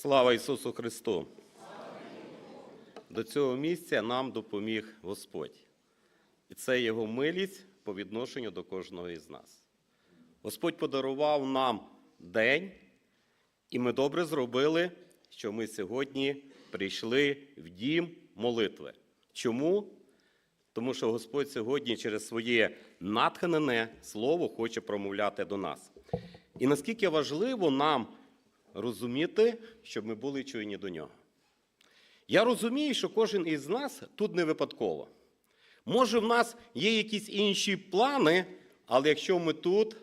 Слава Ісусу Христу! До цього місця нам допоміг Господь. І це Його милість по відношенню до кожного із нас. Господь подарував нам день, і ми добре зробили, що ми сьогодні прийшли в дім молитви. Чому? Тому що Господь сьогодні через своє натхнене слово хоче промовляти до нас. І наскільки важливо нам розуміти, щоб ми були чуйні до нього. Я розумію, що кожен із нас тут не випадково. Може, в нас є якісь інші плани, але якщо ми тут,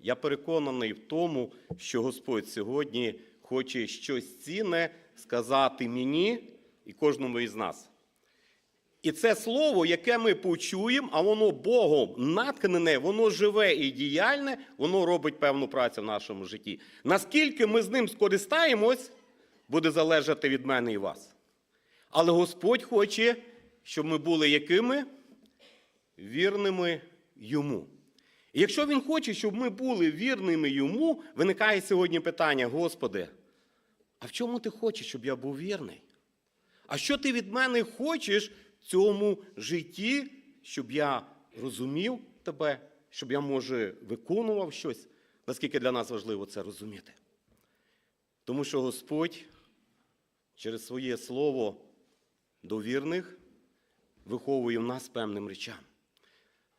я переконаний в тому, що Господь сьогодні хоче щось цінне сказати мені і кожному із нас. І це слово, яке ми почуємо, а воно Богом наткнене, воно живе і діяльне, воно робить певну працю в нашому житті. Наскільки ми з ним скористаємось, буде залежати від мене і вас. Але Господь хоче, щоб ми були якими? Вірними йому. І якщо Він хоче, щоб ми були вірними йому, виникає сьогодні питання: Господи, а в чому ти хочеш, щоб я був вірний? А що ти від мене хочеш цьому житті, щоб я розумів тебе, щоб я, може, виконував щось? Наскільки для нас важливо це розуміти? Тому що Господь через своє слово до вірних виховує в нас певним речам.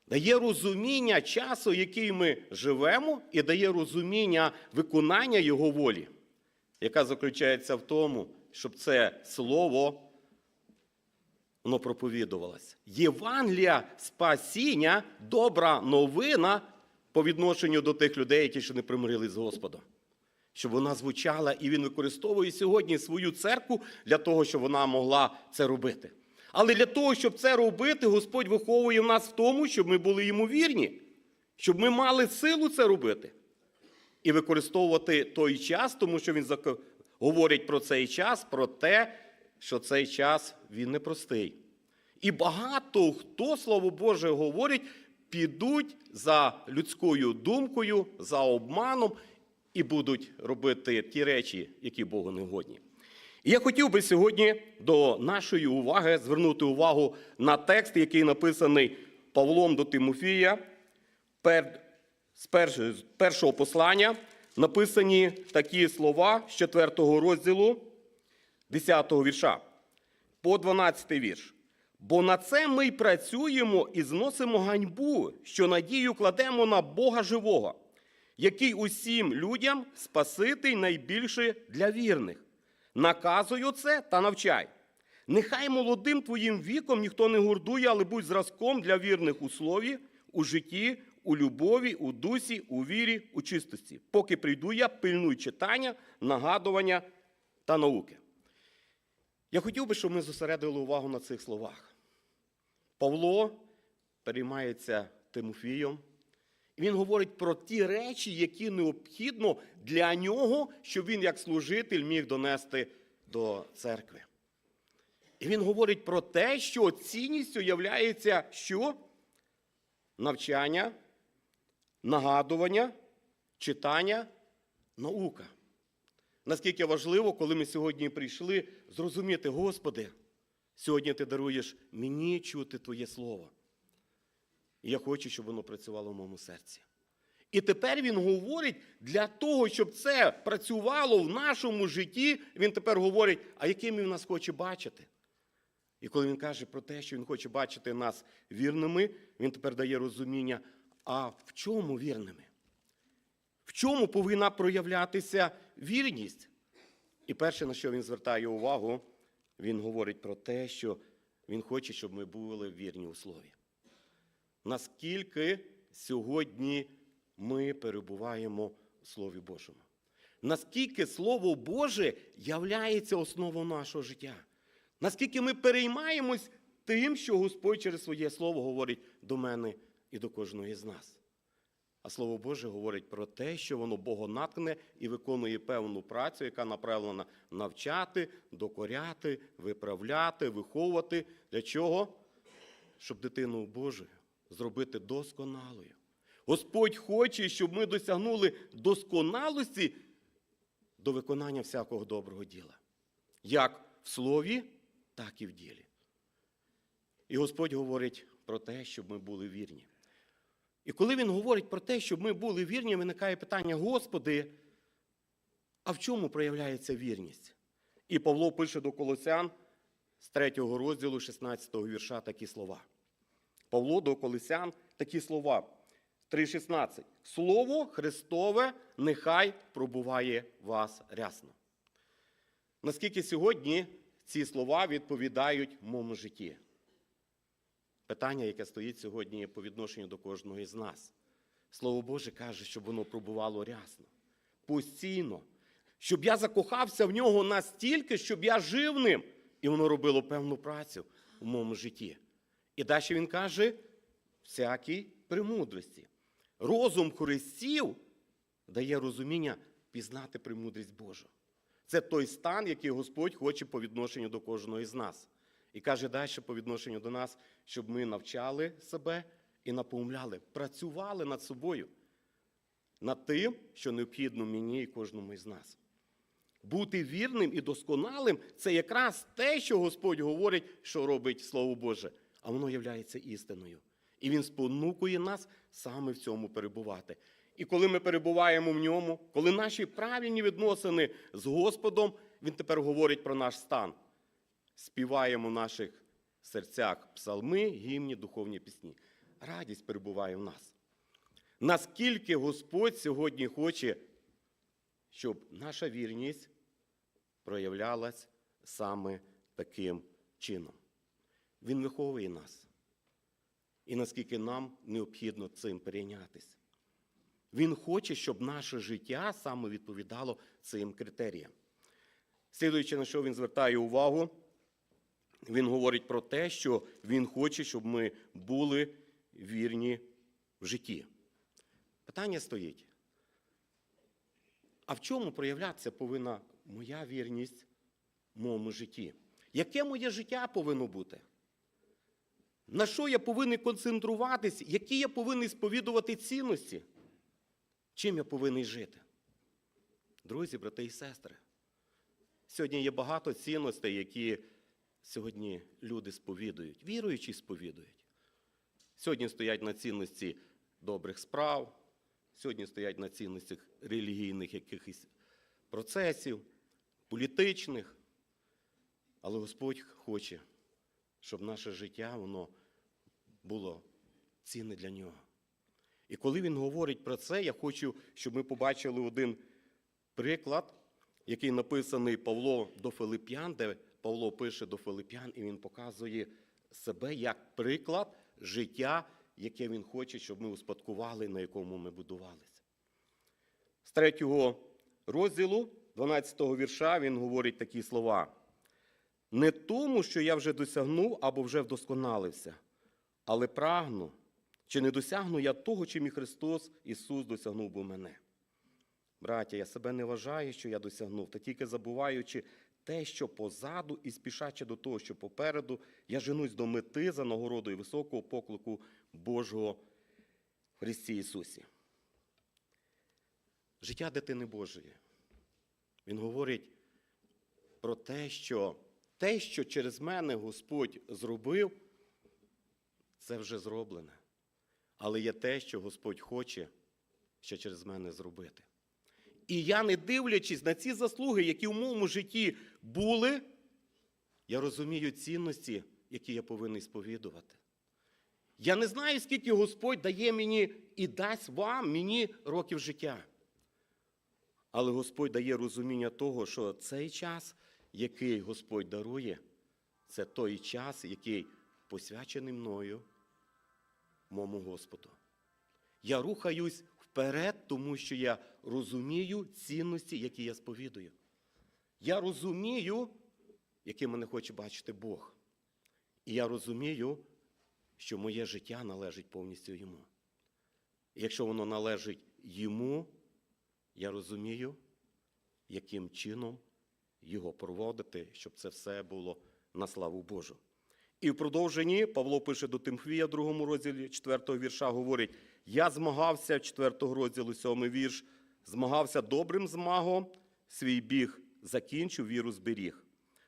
Дає розуміння часу, який ми живемо, і дає розуміння виконання Його волі, яка заключається в тому, щоб це слово воно проповідувалося. Євангелія спасіння, добра новина по відношенню до тих людей, які ще не примирились з Господом. Щоб вона звучала, і він використовує сьогодні свою церкву для того, щоб вона могла це робити. Але для того, щоб це робити, Господь виховує в нас в тому, щоб ми були йому вірні, щоб ми мали силу це робити. І використовувати той час, тому що він говорить про цей час, про те, що цей час він непростий. І багато хто, слово Боже, говорить, підуть за людською думкою, за обманом і будуть робити ті речі, які Богу не годні. І я хотів би сьогодні до нашої уваги звернути увагу на текст, який написаний Павлом до Тимофія, з першого послання, написані такі слова з 4 розділу 10 вірша по 12 вірш. Бо на це ми й працюємо і зносимо ганьбу, що надію кладемо на Бога живого, який усім людям спаситель найбільше для вірних. Наказую це та навчай. Нехай молодим твоїм віком ніхто не гордує, але будь зразком для вірних у слові, у житті, у любові, у дусі, у вірі, у чистості. Поки прийду я, пильнуй читання, нагадування та науки. Я хотів би, щоб ми зосередили увагу на цих словах. Павло переймається Тимофієм, і він говорить про ті речі, які необхідно для нього, щоб він, як служитель, міг донести до церкви. І він говорить про те, що цінністю являється що? Навчання, нагадування, читання, наука. Наскільки важливо, коли ми сьогодні прийшли, зрозуміти, Господи, сьогодні Ти даруєш мені чути Твоє Слово. І я хочу, щоб воно працювало в моєму серці. І тепер він говорить, для того, щоб це працювало в нашому житті, він тепер говорить, а яким він нас хоче бачити. І коли він каже про те, що він хоче бачити нас вірними, він тепер дає розуміння, а в чому вірними? В чому повинна проявлятися вірність? І перше, на що він звертає увагу, він говорить про те, що він хоче, щоб ми були вірні у слові. Наскільки сьогодні ми перебуваємо в Слові Божому? Наскільки Слово Боже являється основою нашого життя? Наскільки ми переймаємось тим, що Господь через своє Слово говорить до мене і до кожного із нас? А Слово Боже говорить про те, що воно богонаткне і виконує певну працю, яка направлена навчати, докоряти, виправляти, виховувати. Для чого? Щоб дитину Божу зробити досконалою. Господь хоче, щоб ми досягнули досконалості до виконання всякого доброго діла, як в слові, так і в ділі. І Господь говорить про те, щоб ми були вірні. І коли Він говорить про те, щоб ми були вірні, виникає питання: Господи, а в чому проявляється вірність? І Павло пише до Колосян з 3 розділу 16 вірша такі слова. Павло до Колосян такі слова. 3.16. Слово Христове нехай пробуває вас рясно. Наскільки сьогодні ці слова відповідають моєму житті? Питання, яке стоїть сьогодні по відношенню до кожного із нас. Слово Боже каже, щоб воно пробувало рясно, постійно, щоб я закохався в нього настільки, щоб я жив ним, і воно робило певну працю в моєму житті. І далі він каже, всякій премудрості. Розум Христів дає розуміння пізнати премудрість Божу. Це той стан, який Господь хоче по відношенню до кожного із нас. І каже далі по відношенню до нас, щоб ми навчали себе і напомляли, працювали над собою, над тим, що необхідно мені і кожному із нас. Бути вірним і досконалим це якраз те, що Господь говорить, що робить Слово Боже, а воно є істиною. І Він спонукує нас саме в цьому перебувати. І коли ми перебуваємо в ньому, коли наші правильні відносини з Господом, Він тепер говорить про наш стан. Співаємо в наших серцях псалми, гімні, духовні пісні. Радість перебуває в нас. Наскільки Господь сьогодні хоче, щоб наша вірність проявлялась саме таким чином. Він виховує нас. І наскільки нам необхідно цим перейнятися. Він хоче, щоб наше життя саме відповідало цим критеріям. Слідуючи на що він звертає увагу, він говорить про те, що він хоче, щоб ми були вірні в житті. Питання стоїть. А в чому проявлятися повинна моя вірність в моєму житті? Яке моє життя повинно бути? На що я повинен концентруватись, які я повинен сповідувати цінності? Чим я повинен жити? Друзі, брати і сестри, сьогодні є багато цінностей, які сьогодні люди сповідують, віруючі сповідують. Сьогодні стоять на цінності добрих справ, сьогодні стоять на цінностях релігійних якихось процесів, політичних. Але Господь хоче, щоб наше життя воно було цінне для нього. І коли він говорить про це, я хочу, щоб ми побачили один приклад, який написаний Павло до Филип'ян, де Павло пише до Филип'ян, і він показує себе як приклад життя, яке він хоче, щоб ми успадкували, на якому ми будувалися. З третього розділу, 12-го вірша, він говорить такі слова. Не тому, що я вже досягнув або вже вдосконалився, але прагну, чи не досягну я того, чим і Христос Ісус досягнув би мене. Браття, я себе не вважаю, що я досягнув, та тільки забуваючи те, що позаду, і спішачи до того, що попереду, я женусь до мети за нагородою високого поклику Божого в Христі Ісусі. Життя дитини Божої. Він говорить про те, що те, що через мене Господь зробив, це вже зроблене. Але є те, що Господь хоче ще через мене зробити. І я, не дивлячись на ці заслуги, які в моєму житті були, я розумію цінності, які я повинен сповідувати. Я не знаю, скільки Господь дає мені і дасть вам, мені років життя. Але Господь дає розуміння того, що цей час, який Господь дарує, це той час, який посвячений мною, моєму Господу. Я рухаюсь вперед, тому що я розумію цінності, які я сповідую. Я розумію, яким мене хоче бачити Бог. І я розумію, що моє життя належить повністю йому. Якщо воно належить йому, я розумію, яким чином його проводити, щоб це все було на славу Божу. І в продовженні Павло пише до Тимфія, другому розділі 4 вірша, говорить: Я змагався 4 розділу, 7 вірш, змагався добрим змагом, свій біг закінчив, віру зберіг.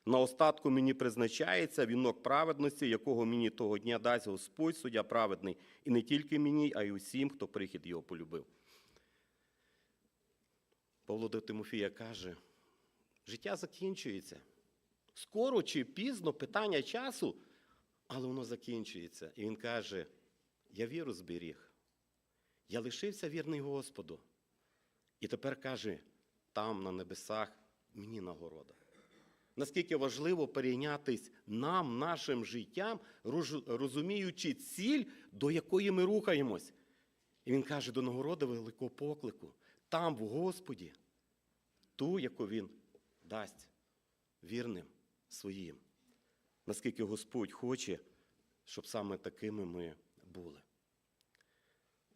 На остатку мені призначається вінок праведності, якого мені того дня дасть Господь, суддя праведний, і не тільки мені, а й усім, хто прихід його полюбив. Павло до Тимофія каже: життя закінчується. Скоро чи пізно питання часу, але воно закінчується. І він каже: Я віру зберіг. Я лишився вірний Господу. І тепер каже, там, на небесах, мені нагорода. Наскільки важливо перейнятись нам, нашим життям, розуміючи ціль, до якої ми рухаємось. І він каже, до нагороди великого поклику, там, в Господі, ту, яку він дасть вірним своїм. Наскільки Господь хоче, щоб саме такими ми були.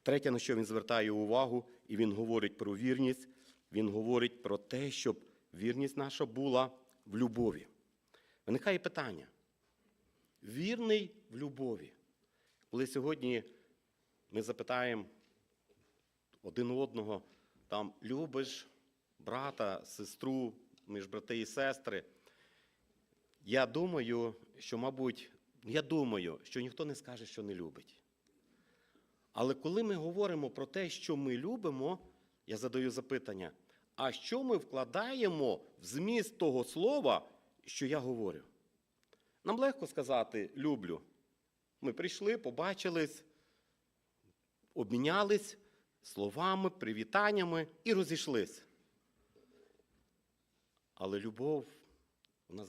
Третє, на що він звертає увагу, і він говорить про вірність, він говорить про те, щоб вірність наша була в любові. Виникає питання. Вірний в любові. Коли сьогодні ми запитаємо один одного, там любиш брата, сестру, ми ж брати і сестри. Я думаю, що, мабуть, я думаю, що ніхто не скаже, що не любить. Але коли ми говоримо про те, що ми любимо, я задаю запитання: а що ми вкладаємо в зміст того слова, що я говорю? Нам легко сказати люблю. Ми прийшли, побачились, обмінялись словами, привітаннями і розійшлись. Але любов, вона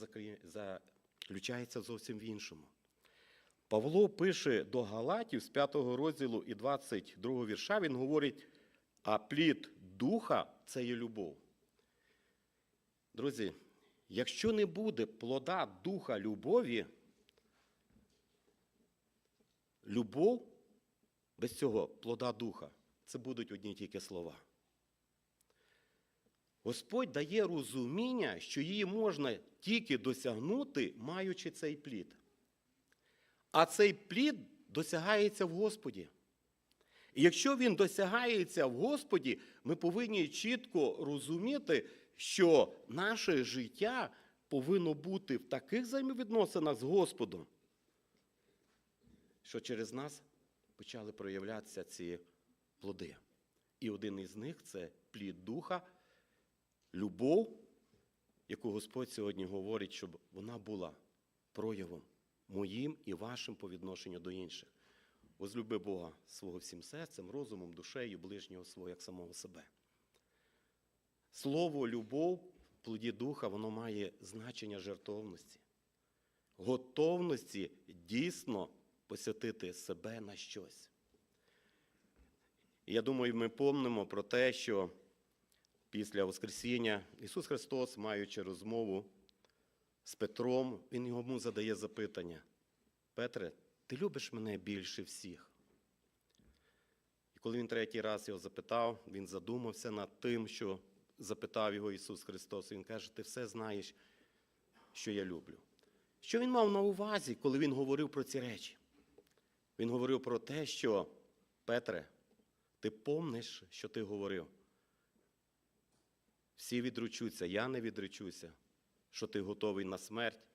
заключається зовсім в іншому. Павло пише до Галатів з 5 розділу і 22 вірша, він говорить, а плід духа це є любов. Друзі, якщо не буде плода духа любові, любов без цього плода духа це будуть одні тільки слова. Господь дає розуміння, що її можна тільки досягнути, маючи цей плід. А цей плід досягається в Господі. І якщо він досягається в Господі, ми повинні чітко розуміти, що наше життя повинно бути в таких взаємовідносинах з Господом, що через нас почали проявлятися ці плоди. І один із них це плід духа, любов, яку Господь сьогодні говорить, щоб вона була проявом моїм і вашим по відношенню до інших. Возлюби Бога свого всім серцем, розумом, душею, ближнього свого, як самого себе. Слово любов, в плоді духа, воно має значення жертовності, готовності дійсно посвятити себе на щось. Я думаю, ми помнимо про те, що після Воскресіння Ісус Христос, маючи розмову з Петром, Він йому задає запитання: Петре, ти любиш мене більше всіх? І коли він третій раз його запитав, він задумався над тим, що запитав його Ісус Христос. Він каже: Ти все знаєш, що я люблю. Що він мав на увазі, коли він говорив про ці речі? Він говорив про те, що Петре, ти помниш, що ти говорив? Всі відручуться, я не відречуся, що ти готовий на смерть.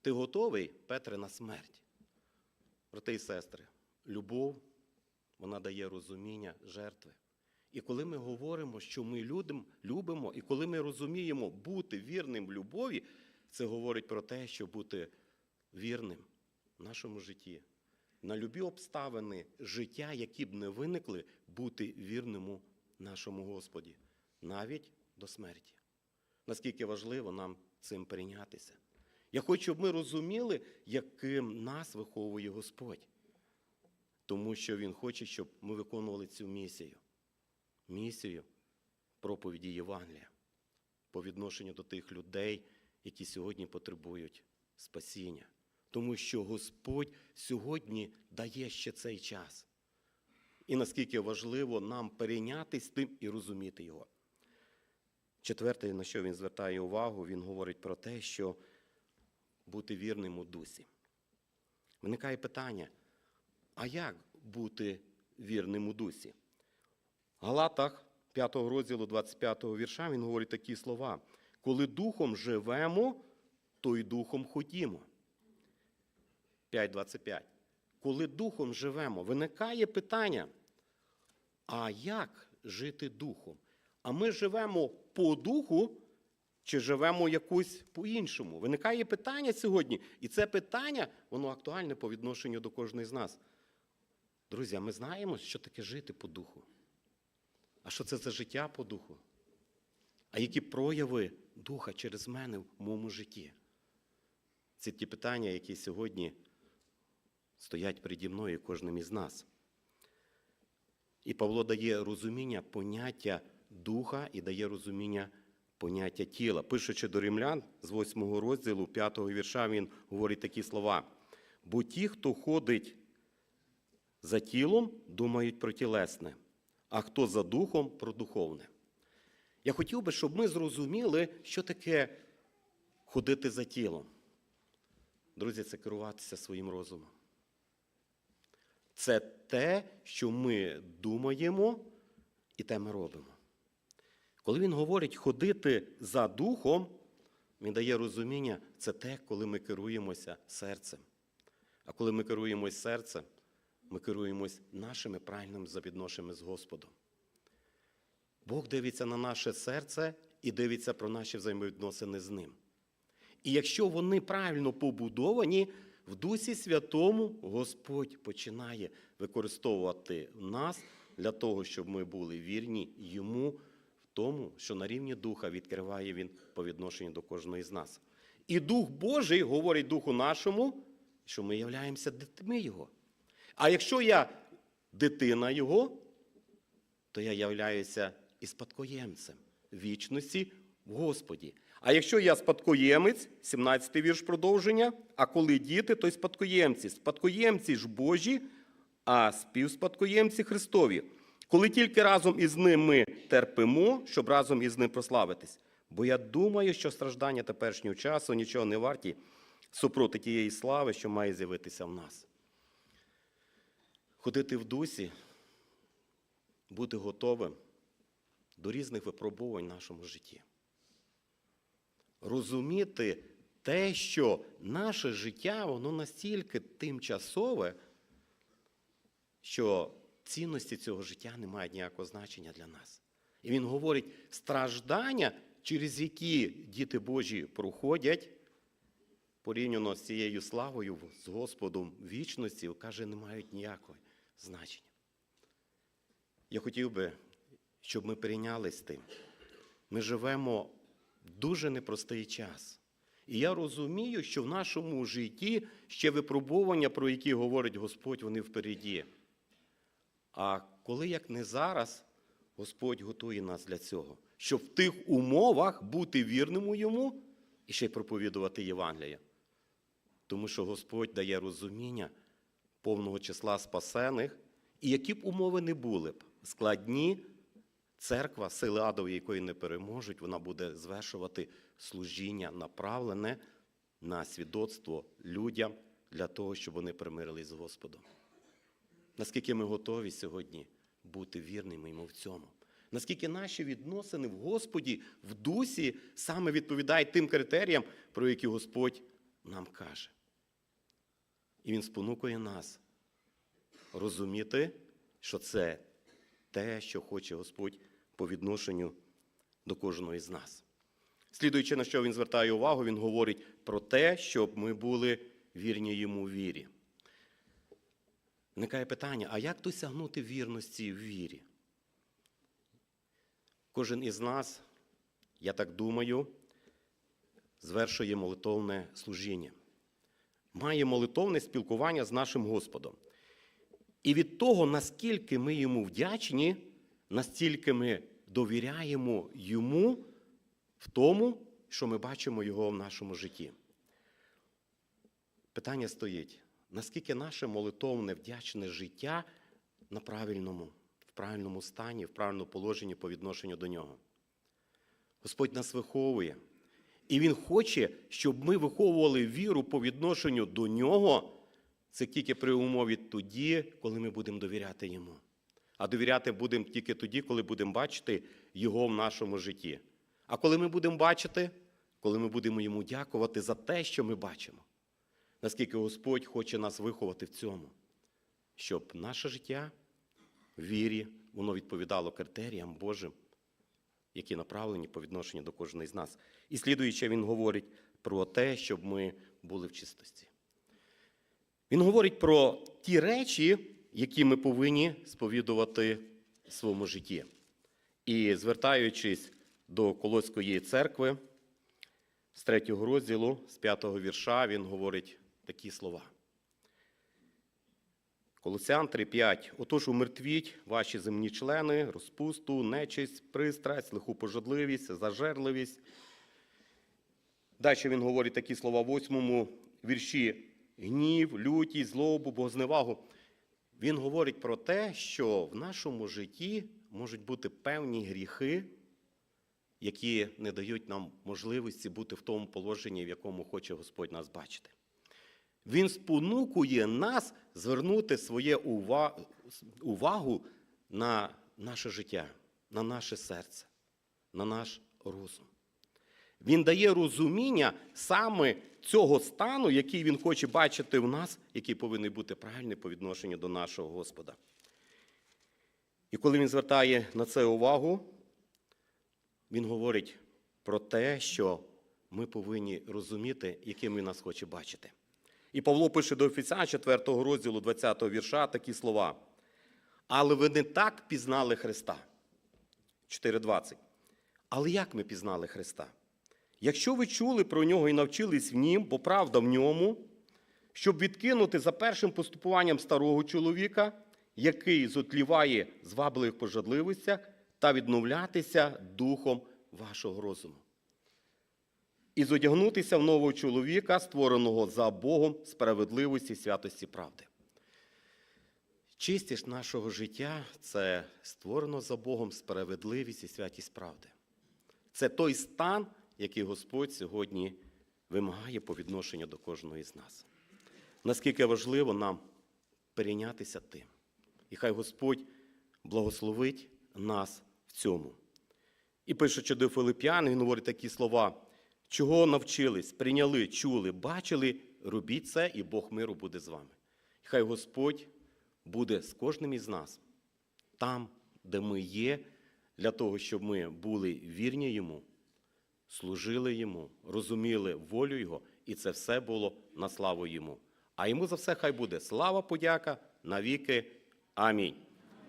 Ти готовий, Петре, на смерть. Брати і сестри, любов, вона дає розуміння жертви. І коли ми говоримо, що ми людям любимо, і коли ми розуміємо бути вірним в любові, це говорить про те, що бути вірним в нашому житті. На любі обставини життя, які б не виникли, бути вірним нашому Господі, навіть до смерті. Наскільки важливо нам цим прийнятися. Я хочу, щоб ми розуміли, яким нас виховує Господь. Тому що Він хоче, щоб ми виконували цю місію. Місію проповіді Євангелія по відношенню до тих людей, які сьогодні потребують спасіння. Тому що Господь сьогодні дає ще цей час. І наскільки важливо нам перейнятися тим і розуміти його. Четверте, на що він звертає увагу, він говорить про те, що бути вірним у дусі. Виникає питання: а як бути вірним у дусі? В Галатах 5 розділу 25 вірша він говорить такі слова: коли духом живемо, то й духом ходімо. 5.25. Коли духом живемо, виникає питання, а як жити духом? А ми живемо по духу чи живемо якусь по-іншому? Виникає питання сьогодні, і це питання, воно актуальне по відношенню до кожної з нас. Друзі, а ми знаємо, що таке жити по духу. А що це за життя по духу? А які прояви духа через мене в моєму житті? Це ті питання, які сьогодні стоять переді мною кожним із нас. І Павло дає розуміння поняття духа і дає розуміння поняття тіла. Пишучи до римлян з 8 розділу, 5 вірша, він говорить такі слова. Бо ті, хто ходить за тілом, думають про тілесне, а хто за духом про духовне. Я хотів би, щоб ми зрозуміли, що таке ходити за тілом. Друзі, це керуватися своїм розумом. Це те, що ми думаємо, і те ми робимо. Коли він говорить ходити за духом, він дає розуміння, це те, коли ми керуємося серцем. А коли ми керуємось серцем, ми керуємось нашими правильними завідношеннями з Господом. Бог дивиться на наше серце і дивиться про наші взаємовідносини з Ним. І якщо вони правильно побудовані, в Дусі Святому Господь починає використовувати нас для того, щоб ми були вірні йому тому, що на рівні Духа відкриває Він по відношенню до кожного з нас. І Дух Божий говорить Духу нашому, що ми являємося дітьми Його. А якщо я дитина Його, то я являюся і спадкоємцем вічності в Господі. А якщо я спадкоємець, 17 вірш продовження, а коли діти, то й спадкоємці. Спадкоємці ж Божі, а співспадкоємці Христові. Коли тільки разом із ним ми терпимо, щоб разом із ним прославитись. Бо я думаю, що страждання теперішнього часу нічого не варті супроти тієї слави, що має з'явитися в нас. Ходити в дусі, бути готовим до різних випробувань в нашому житті. Розуміти те, що наше життя, воно настільки тимчасове, що цінності цього життя не мають ніякого значення для нас. І він говорить, страждання, через які діти Божі проходять, порівняно з цією славою з Господом вічності, каже, не мають ніякого значення. Я хотів би, щоб ми прийнялись тим. Ми живемо дуже непростий час. І я розумію, що в нашому житті ще випробування, про які говорить Господь, вони впереді. А коли як не зараз, Господь готує нас для цього, щоб в тих умовах бути вірним йому і ще й проповідувати Євангеліє. Тому що Господь дає розуміння повного числа спасених, і які б умови не були б складні, церква, сили адові, якої не переможуть, вона буде звершувати служіння, направлене на свідоцтво людям для того, щоб вони примирились з Господом. Наскільки ми готові сьогодні бути вірними йому в цьому? Наскільки наші відносини в Господі, в дусі саме відповідають тим критеріям, про які Господь нам каже. І Він спонукує нас розуміти, що це те, що хоче Господь по відношенню до кожного із нас. Слідуючи на що він звертає увагу, він говорить про те, щоб ми були вірні йому вірі. Виникає питання: а як досягнути вірності в вірі? Кожен із нас, я так думаю, звершує молитовне служіння, має молитовне спілкування з нашим Господом. І від того, наскільки ми йому вдячні, настільки ми довіряємо йому в тому, що ми бачимо його в нашому житті. Питання стоїть: наскільки наше молитовне вдячне життя на правильному, в правильному стані, в правильному положенні по відношенню до нього? Господь нас виховує. І Він хоче, щоб ми виховували віру по відношенню до нього. Це тільки при умові тоді, коли ми будемо довіряти йому. а довіряти будемо тільки тоді, коли будемо бачити Його в нашому житті. А коли ми будемо бачити, коли ми будемо йому дякувати за те, що ми бачимо, наскільки Господь хоче нас виховати в цьому, щоб наше життя в вірі, воно відповідало критеріям Божим, які направлені по відношенню до кожної з нас. І слідуючи, він говорить про те, щоб ми були в чистості. Він говорить про ті речі, які ми повинні сповідувати в своєму житті. І звертаючись до Колоської церкви, з третього розділу, з п'ятого вірша, він говорить такі слова. Колосян 3.5. Отож умертвіть ваші земні члени, розпусту, нечисть, пристрасть, лиху пожадливість, зажерливість. Далі він говорить такі слова в восьмому вірші: гнів, лютість, злобу, богозневагу. Він говорить про те, що в нашому житті можуть бути певні гріхи, які не дають нам можливості бути в тому положенні, в якому хоче Господь нас бачити. Він спонукує нас звернути своє увагу на наше життя, на наше серце, на наш розум. Він дає розуміння саме цього стану, який він хоче бачити в нас, який повинен бути правильний по відношенню до нашого Господа. І коли він звертає на це увагу, він говорить про те, що ми повинні розуміти, яким він нас хоче бачити. І Павло пише до Офіця 4 розділу 20 вірша такі слова. Але ви не так пізнали Христа. 4.20. Але як ми пізнали Христа? Якщо ви чули про нього і навчились в нім, бо правда в ньому, щоб відкинути за першим поступуванням старого чоловіка, який зотліває звабливих пожадливостях, та відновлятися духом вашого розуму. І зодягнутися в нового чоловіка, створеного за Богом справедливості, святості правди. Чистість нашого життя це створено за Богом справедливість і святість правди. Це той стан, який Господь сьогодні вимагає по відношенню до кожного з нас. Наскільки важливо нам перейнятися тим. І хай Господь благословить нас в цьому. І пишучи до Филип'ян, він говорить такі слова: чого навчились, прийняли, чули, бачили, робіть це, і Бог миру буде з вами. Хай Господь буде з кожним із нас, там, де ми є, для того, щоб ми були вірні Йому, служили Йому, розуміли волю Його, і це все було на славу Йому. А йому за все хай буде слава, подяка навіки. Амінь.